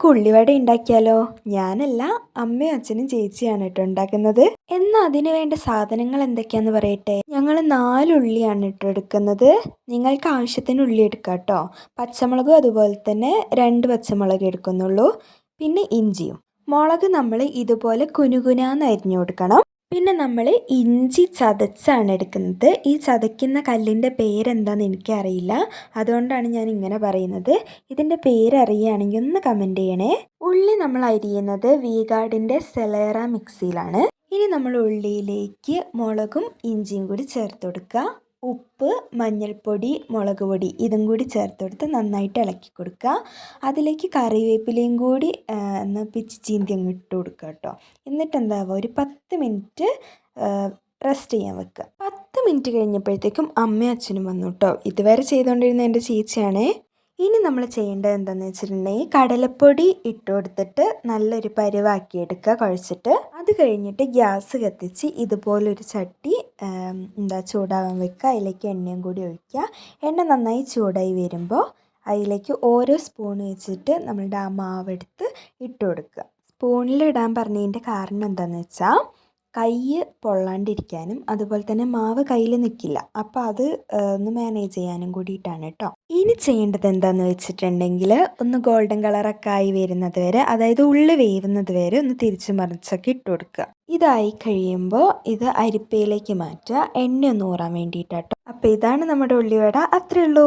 നമുക്ക് ഉള്ളിവട ഉണ്ടാക്കിയാലോ? ഞാനല്ല അമ്മയും അച്ഛനും ചേച്ചിയാണ് കേട്ടോ ഉണ്ടാക്കുന്നത്. എന്നാൽ അതിന് വേണ്ട സാധനങ്ങൾ എന്തൊക്കെയാന്ന് പറയട്ടെ? ഞങ്ങൾ നാല് ഉള്ളിയാണ് കേട്ടോ എടുക്കുന്നത്. നിങ്ങൾക്ക് ആവശ്യത്തിന് ഉള്ളി എടുക്കാം കേട്ടോ. പച്ചമുളകും അതുപോലെ തന്നെ രണ്ട് പച്ചമുളക് എടുക്കുന്നുള്ളൂ. പിന്നെ ഇഞ്ചിയും. മുളക് നമ്മൾ ഇതുപോലെ കുനുകുനാന്ന് അരിഞ്ഞു കൊടുക്കണം. പിന്നെ നമ്മൾ ഇഞ്ചി ചതച്ചാണ് എടുക്കുന്നത്. ഈ ചതയ്ക്കുന്ന കല്ലിന്റെ പേരെന്താണെന്ന് എനിക്കറിയില്ല. അതുകൊണ്ടാണ് ഞാൻ ഇങ്ങനെ പറയുന്നത്. ഇതിന്റെ പേരറിയുകയാണെങ്കിൽ ഒന്ന് കമന്റ് ചെയ്യണേ. ഉള്ളി നമ്മൾ അരിയുന്നത് വീഗാർഡിന്റെ സെലേറ മിക്സിയിലാണ് ഇനി നമ്മൾ ഉള്ളിയിലേക്ക് മുളകും ഇഞ്ചിയും കൂടി ചേർത്ത് കൊടുക്കുക. ഉപ്പ് മഞ്ഞൾപ്പൊടി മുളക് പൊടി ഇതും കൂടി ചേർത്ത് കൊടുത്ത് നന്നായിട്ട് ഇളക്കി കൊടുക്കുക. അതിലേക്ക് കറിവേപ്പിലയും കൂടി ഒന്ന് പിച്ചി ചീന്തി അങ്ങ് ഇട്ട് കൊടുക്കുക കേട്ടോ. എന്നിട്ട് എന്താവുക? ഒരു പത്ത് മിനിറ്റ് റെസ്റ്റ് ചെയ്യാൻ വെക്കുക. പത്ത് മിനിറ്റ് കഴിഞ്ഞപ്പോഴത്തേക്കും അമ്മയും അച്ഛനും വന്നു കേട്ടോ. ഇതുവരെ ചെയ്തുകൊണ്ടിരുന്ന എന്റെ ചേച്ചിയാണേ. ഇനി നമ്മൾ ചെയ്യേണ്ടത് എന്താണെന്ന് വെച്ചിട്ടുണ്ടെങ്കിൽ കടലപ്പൊടി ഇട്ട് കൊടുത്തിട്ട് നല്ലൊരു പരുവാക്കി എടുക്കുക കുഴച്ചിട്ട്. അത് കഴിഞ്ഞിട്ട് ഗ്യാസ് കത്തിച്ച് ഇതുപോലൊരു ചട്ടി എന്താ ചൂടാവാൻ വെക്കുക. അതിലേക്ക് എണ്ണയും കൂടി ഒഴിക്കുക. എണ്ണ നന്നായി ചൂടായി വരുമ്പോൾ അതിലേക്ക് ഓരോ സ്പൂൺ വെച്ചിട്ട് നമ്മളുടെ ആ മാവെടുത്ത് ഇട്ട് കൊടുക്കുക സ്പൂണിൽ ഇടാൻ പറഞ്ഞതിന്റെ കാരണം എന്താണെന്ന് വെച്ചാൽ കൈ പൊള്ളാണ്ടിരിക്കാനും അതുപോലെ തന്നെ മാവ് കയ്യിൽ നിൽക്കില്ല അപ്പോൾ അത് ഒന്ന് മാനേജ് ചെയ്യാനും കൂടിയിട്ടാണ് കേട്ടോ ഇനി ചെയ്യേണ്ടത് എന്താണെന്ന് വെച്ചിട്ടുണ്ടെങ്കിൽ ഒന്ന് ഗോൾഡൻ കളറൊക്കെ ആയി വരുന്നത് വരെ അതായത് ഉള്ളി വേവുന്നത് വരെ ഒന്ന് തിരിച്ചു മറിച്ചൊക്കെ ഇട്ട് കൊടുക്കുക ഇതായി കഴിയുമ്പോൾ ഇത് അരിപ്പയിലേക്ക് മാറ്റുക. എണ്ണ ഒന്ന് ഊറാൻ വേണ്ടിയിട്ടാട്ടോ അപ്പോൾ ഇതാണ് നമ്മുടെ ഉള്ളിവട. അത്രയേ ഉള്ളൂ.